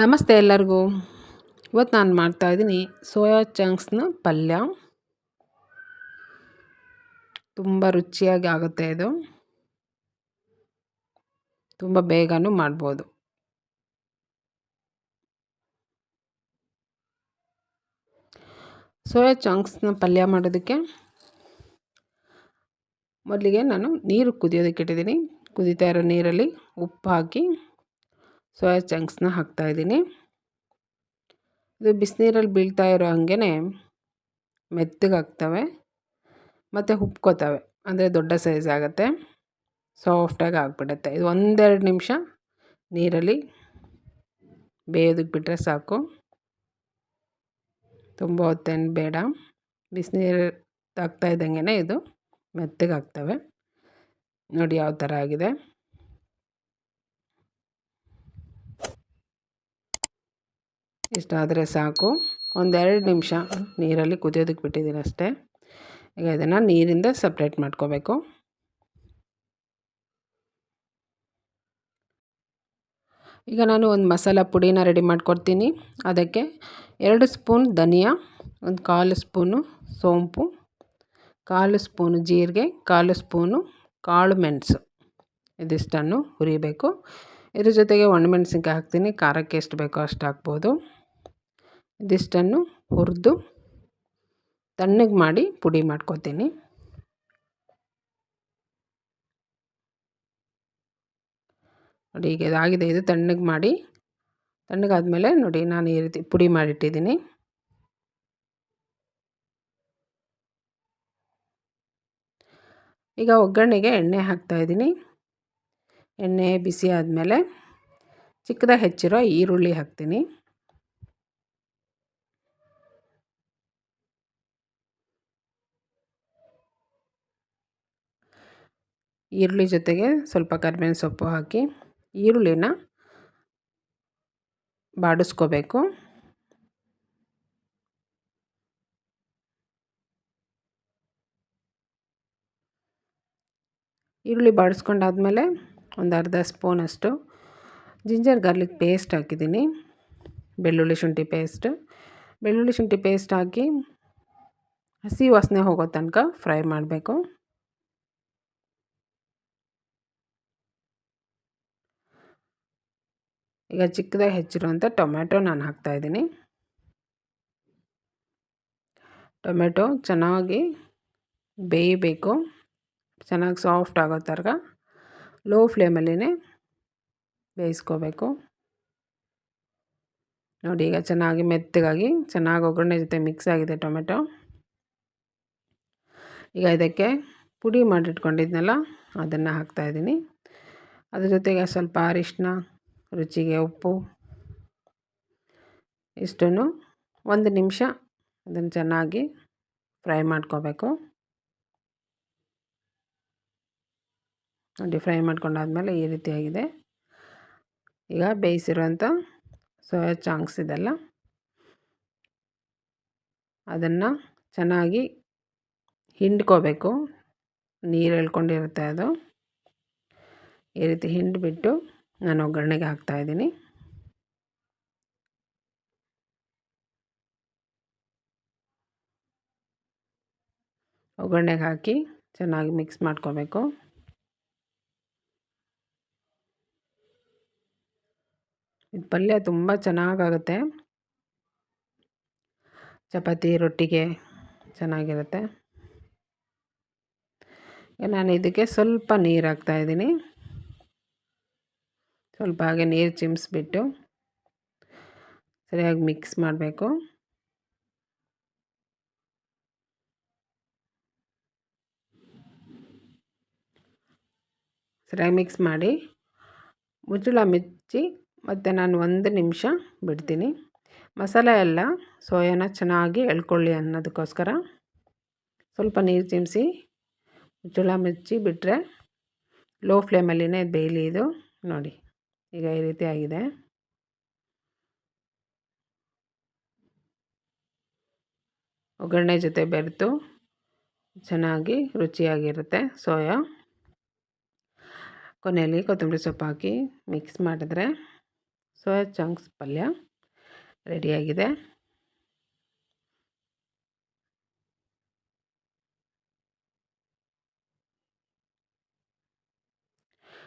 ನಮಸ್ತೆ ಎಲ್ಲರಿಗೂ. ಇವತ್ತು ನಾನು ಮಾಡ್ತಾಯಿದ್ದೀನಿ ಸೋಯಾ ಚಂಕ್ಸ್ನ ಪಲ್ಯ. ತುಂಬ ರುಚಿಯಾಗಿ ಆಗುತ್ತೆ ಇದು. ತುಂಬ ಬೇಗನೂ ಮಾಡ್ಬೋದು. ಸೋಯಾ ಚಂಕ್ಸ್ನ ಪಲ್ಯ ಮಾಡೋದಕ್ಕೆ ಮೊದಲಿಗೆ ನಾನು ನೀರು ಕುದಿಯೋದಕ್ಕೆ ಇಟ್ಟಿದ್ದೀನಿ. ಕುದೀತಾ ಇರೋ ನೀರಲ್ಲಿ ಉಪ್ಪು ಹಾಕಿ ಸೋಯಾ ಚಂಕ್ಸ್ನ ಹಾಕ್ತಾಯಿದ್ದೀನಿ ಇದು ಬಿಸಿನೀರಲ್ಲಿ ಬೀಳ್ತಾ ಇರೋ ಹಂಗೆ ಮೆತ್ತಗಾಗ್ತವೆ ಮತ್ತು ಉಪ್ಕೋತವೆ ಅಂದರೆ ದೊಡ್ಡ ಸೈಜ್ ಆಗುತ್ತೆ. ಸಾಫ್ಟಾಗಿ ಆಗಿಬಿಡುತ್ತೆ. ಇದು ಒಂದೆರಡು ನಿಮಿಷ ನೀರಲ್ಲಿ ಬೇಯೋದಕ್ಕೆ ಬಿಟ್ಟರೆ ಸಾಕು. ತುಂಬ ಹೊತ್ತೇನು ಬೇಡ. ಬಿಸಿನೀರು ತಾಗ್ತಾ ಇದ್ದಂಗೆ ಇದು ಮೆತ್ತಗಾಗ್ತವೆ ನೋಡಿ ಯಾವ ಥರ ಆಗಿದೆ. ಇಷ್ಟಾದರೆ ಸಾಕು. ಒಂದೆರಡು ನಿಮಿಷ ನೀರಲ್ಲಿ ಕುದಿಯೋದಕ್ಕೆ ಬಿಟ್ಟಿದ್ದೀನಿ ಅಷ್ಟೇ. ಈಗ ಇದನ್ನು ನೀರಿಂದ ಸಪ್ರೇಟ್ ಮಾಡ್ಕೋಬೇಕು. ಈಗ ನಾನು ಒಂದು ಮಸಾಲ ಪುಡಿನ ರೆಡಿ ಮಾಡ್ಕೊಡ್ತೀನಿ. ಅದಕ್ಕೆ ಎರಡು ಸ್ಪೂನ್ ಧನಿಯಾ, ಒಂದು ಕಾಲು ಸ್ಪೂನು ಸೋಂಪು, ಕಾಲು ಸ್ಪೂನು ಜೀರಿಗೆ, ಕಾಲು ಸ್ಪೂನು ಕಾಳು ಮೆಣಸು. ಇದಿಷ್ಟನ್ನು ಹುರಿಬೇಕು. ಇದ್ರ ಜೊತೆಗೆ ಒಣಮೆಣ್ಸಿನ್ಕಾಯಿ ಹಾಕ್ತೀನಿ. ಖಾರಕ್ಕೆ ಎಷ್ಟು ಬೇಕೋ ಅಷ್ಟು ಹಾಕ್ಬೋದು. ಇದಿಷ್ಟನ್ನು ಹುರಿದು ತಣ್ಣಗೆ ಮಾಡಿ ಪುಡಿ ಮಾಡ್ಕೊತೀನಿ. ನೋಡಿ ಈಗ ಇದಾಗಿದೆ, ಇದು ತಣ್ಣಗೆ ಮಾಡಿ. ತಣ್ಣಗಾದಮೇಲೆ ನೋಡಿ ನಾನು ಈ ರೀತಿ ಪುಡಿ ಮಾಡಿಟ್ಟಿದ್ದೀನಿ. ಈಗ ಒಗ್ಗರಣೆಗೆ ಎಣ್ಣೆ ಹಾಕ್ತಾಯಿದ್ದೀನಿ ಎಣ್ಣೆ ಬಿಸಿ ಆದಮೇಲೆ ಚಿಕ್ಕದಾಗಿ ಹೆಚ್ಚಿರೋ ಈರುಳ್ಳಿ ಹಾಕ್ತೀನಿ. ಈರುಳ್ಳಿ ಜೊತೆಗೆ ಸ್ವಲ್ಪ ಕರಿಬೇವಿನ ಸೊಪ್ಪು ಹಾಕಿ ಈರುಳ್ಳಿನ ಬಾಡಿಸ್ಕೋಬೇಕು. ಈರುಳ್ಳಿ ಬಾಡಿಸ್ಕೊಂಡಾದಮೇಲೆ ಒಂದು ಅರ್ಧ ಸ್ಪೂನಷ್ಟು ಜಿಂಜರ್ ಗಾರ್ಲಿಕ್ ಪೇಸ್ಟ್ ಹಾಕಿದ್ದೀನಿ. ಬೆಳ್ಳುಳ್ಳಿ ಶುಂಠಿ ಪೇಸ್ಟ್. ಬೆಳ್ಳುಳ್ಳಿ ಶುಂಠಿ ಪೇಸ್ಟ್ ಹಾಕಿ ಹಸಿ ವಾಸನೆ ಹೋಗೋ ತನಕ ಫ್ರೈ ಮಾಡಬೇಕು. ಈಗ ಚಿಕ್ಕದಾಗಿ ಹೆಚ್ಚಿರುವಂಥ ಟೊಮ್ಯಾಟೊ ನಾನು ಹಾಕ್ತಾಯಿದ್ದೀನಿ ಟೊಮೆಟೊ ಚೆನ್ನಾಗಿ ಬೇಯಬೇಕು. ಚೆನ್ನಾಗಿ ಸಾಫ್ಟ್ ಆಗೋ ಥರ ಲೋ ಫ್ಲೇಮಲ್ಲಿನೇ ಬೇಯಿಸ್ಕೋಬೇಕು. ನೋಡಿ ಈಗ ಚೆನ್ನಾಗಿ ಮೆತ್ತಗಾಗಿ ಚೆನ್ನಾಗಿ ಒಗ್ಗರಣೆ ಜೊತೆ ಮಿಕ್ಸ್ ಆಗಿದೆ ಟೊಮೆಟೊ ಈಗ ಇದಕ್ಕೆ ಪುಡಿ ಮಾಡಿಟ್ಕೊಂಡಿದ್ನಲ್ಲ, ಅದನ್ನು ಹಾಕ್ತಾಯಿದ್ದೀನಿ ಅದ್ರ ಜೊತೆಗೆ ಸ್ವಲ್ಪ ಅರಿಶಿನ ರುಚಿಗೆ ಉಪ್ಪು. ಇಷ್ಟನ್ನು ಒಂದು ನಿಮಿಷ ಅದನ್ನು ಚೆನ್ನಾಗಿ ಫ್ರೈ ಮಾಡ್ಕೋಬೇಕು. ನೋಡಿ ಫ್ರೈ ಮಾಡ್ಕೊಂಡಾದ್ಮೇಲೆ ಈ ರೀತಿಯಾಗಿದೆ ಈಗ ಬೇಯಿಸಿರುವಂಥ ಸೋಯಾ ಚಾಂಕ್ಸ್ ಇದೆಲ್ಲ. ಅದನ್ನು ಚೆನ್ನಾಗಿ ಹಿಂಡ್ಕೋಬೇಕು. ನೀರು ಎಳ್ಕೊಂಡಿರುತ್ತೆ ಅದು. ಈ ರೀತಿ ಹಿಂಡಿಬಿಟ್ಟು ನಾನು ಒಗ್ಗರಣೆಗೆ ಹಾಕ್ತಾಯಿದ್ದೀನಿ ಒಗ್ಗರಣೆಗೆ ಹಾಕಿ ಚೆನ್ನಾಗಿ ಮಿಕ್ಸ್ ಮಾಡ್ಕೋಬೇಕು. ಇದು ಪಲ್ಯ ತುಂಬ ಚೆನ್ನಾಗಾಗುತ್ತೆ. ಚಪಾತಿ, ರೊಟ್ಟಿಗೆ ಚೆನ್ನಾಗಿರುತ್ತೆ. ನಾನು ಇದಕ್ಕೆ ಸ್ವಲ್ಪ ನೀರು ಹಾಕ್ತಾಯಿದ್ದೀನಿ ಸ್ವಲ್ಪ ಹಾಗೆ ನೀರು ಚಿಮ್ಮಿಸ್ಬಿಟ್ಟು ಸರಿಯಾಗಿ ಮಿಕ್ಸ್ ಮಾಡಬೇಕು. ಸರಿಯಾಗಿ ಮಿಕ್ಸ್ ಮಾಡಿ ಮುಚ್ಚಳ ಮಿಚ್ಚಿ ಮತ್ತು ನಾನು ಒಂದು ನಿಮಿಷ ಬಿಡ್ತೀನಿ. ಮಸಾಲೆ ಎಲ್ಲ ಸೋಯಾನ ಚೆನ್ನಾಗಿ ಎಳ್ಕೊಳ್ಳಿ ಅನ್ನೋದಕ್ಕೋಸ್ಕರ. ಸ್ವಲ್ಪ ನೀರು ಚಿಮ್ಸಿ ಮುಚ್ಚಳ ಮಿಚ್ಚಿ ಬಿಟ್ಟರೆ ಲೋ ಫ್ಲೇಮಲ್ಲಿನೇ ಬೇಯಲಿ ಇದು. ನೋಡಿ. ಈಗ ಈ ರೀತಿ ಆಗಿದೆ. ಒಗ್ಗರಣೆ ಜೊತೆ ಬೆರೆತು ಚೆನ್ನಾಗಿ ರುಚಿಯಾಗಿರುತ್ತೆ ಸೋಯಾ. ಕೊನೆಯಲ್ಲಿ ಕೊತ್ತಂಬರಿ ಸೊಪ್ಪು ಹಾಕಿ ಮಿಕ್ಸ್ ಮಾಡಿದ್ರೆ ಸೋಯಾ ಚಂಕ್ಸ್ ಪಲ್ಯ ರೆಡಿಯಾಗಿದೆ